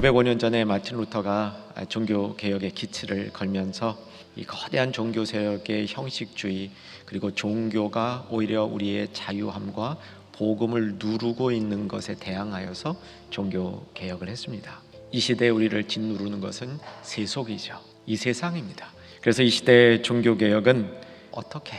505년 전에 마틴 루터가 종교 개혁의 기치를 걸면서 이 거대한 종교 세력의 형식주의 그리고 종교가 오히려 우리의 자유함과 복음을 누르고 있는 것에 대항하여서 종교 개혁을 했습니다. 이 시대에 우리를 짓누르는 것은 세속이죠. 이 세상입니다. 그래서 이 시대의 종교 개혁은 어떻게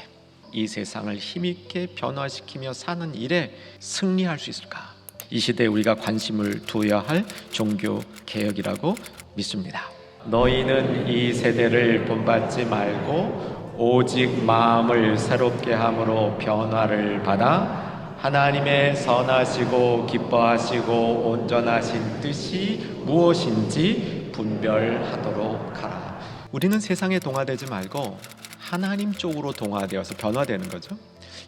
이 세상을 힘있게 변화시키며 사는 일에 승리할 수 있을까? 이 시대에 우리가 관심을 두어야 할 종교 개혁이라고 믿습니다. 너희는 이 세대를 본받지 말고 오직 마음을 새롭게 함으로 변화를 받아 하나님의 선하시고 기뻐하시고 온전하신 뜻이 무엇인지 분별하도록 하라. 우리는 세상에 동화되지 말고 하나님 쪽으로 동화되어서 변화되는 거죠.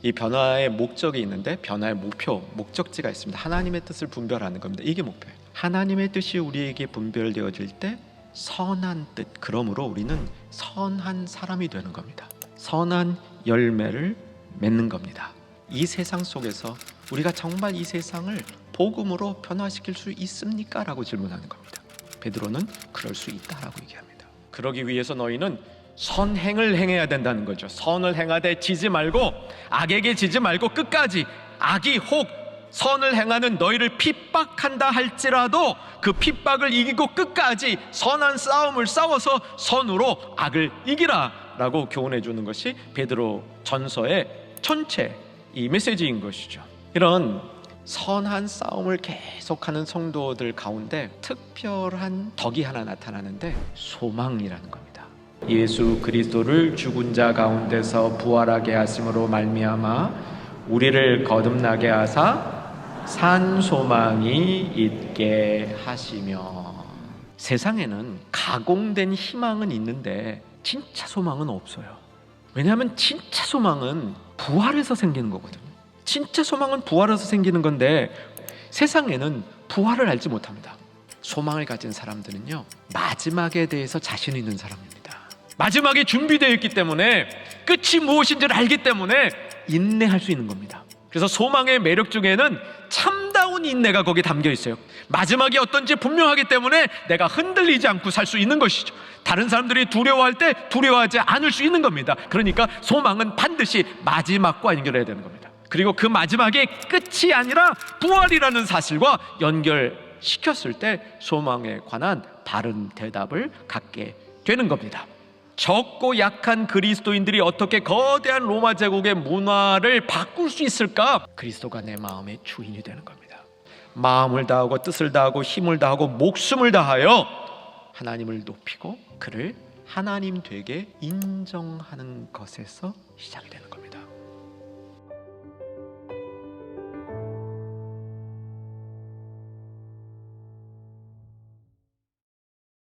이 변화의 목적이 있는데 변화의 목표, 목적지가 있습니다. 하나님의 뜻을 분별하는 겁니다. 이게 목표예요. 하나님의 뜻이 우리에게 분별되어질 때 선한 뜻, 그러므로 우리는 선한 사람이 되는 겁니다. 선한 열매를 맺는 겁니다. 이 세상 속에서 우리가 정말 이 세상을 복음으로 변화시킬 수 있습니까? 라고 질문하는 겁니다. 베드로는 그럴 수 있다라고 얘기합니다. 그러기 위해서 너희는 선행을 행해야 된다는 거죠. 선을 행하되 지지 말고 악에게 지지 말고 끝까지 악이 혹 선을 행하는 너희를 핍박한다 할지라도 그 핍박을 이기고 끝까지 선한 싸움을 싸워서 선으로 악을 이기라라고 교훈해 주는 것이 베드로 전서의 전체 이 메시지인 것이죠. 이런 선한 싸움을 계속하는 성도들 가운데 특별한 덕이 하나 나타나는데 소망이라는 겁니다. 예수 그리스도를 죽은 자 가운데서 부활하게 하심으로 말미암아 우리를 거듭나게 하사 산 소망이 있게 하시며 세상에는 가공된 희망은 있는데 진짜 소망은 없어요. 왜냐하면 진짜 소망은 부활에서 생기는 거거든요. 진짜 소망은 부활에서 생기는 건데 세상에는 부활을 알지 못합니다. 소망을 가진 사람들은요 마지막에 대해서 자신 있는 사람입니다. 마지막에 준비되어 있기 때문에 끝이 무엇인지를 알기 때문에 인내할 수 있는 겁니다. 그래서 소망의 매력 중에는 참다운 인내가 거기 담겨 있어요. 마지막이 어떤지 분명하기 때문에 내가 흔들리지 않고 살 수 있는 것이죠. 다른 사람들이 두려워할 때 두려워하지 않을 수 있는 겁니다. 그러니까 소망은 반드시 마지막과 연결해야 되는 겁니다. 그리고 그 마지막이 끝이 아니라 부활이라는 사실과 연결시켰을 때 소망에 관한 바른 대답을 갖게 되는 겁니다. 적고 약한 그리스도인들이 어떻게 거대한 로마 제국의 문화를 바꿀 수 있을까? 그리스도가 내 마음의 주인이 되는 겁니다. 마음을 다하고 뜻을 다하고 힘을 다하고 목숨을 다하여 하나님을 높이고 그를 하나님 되게 인정하는 것에서 시작이 되는 겁니다.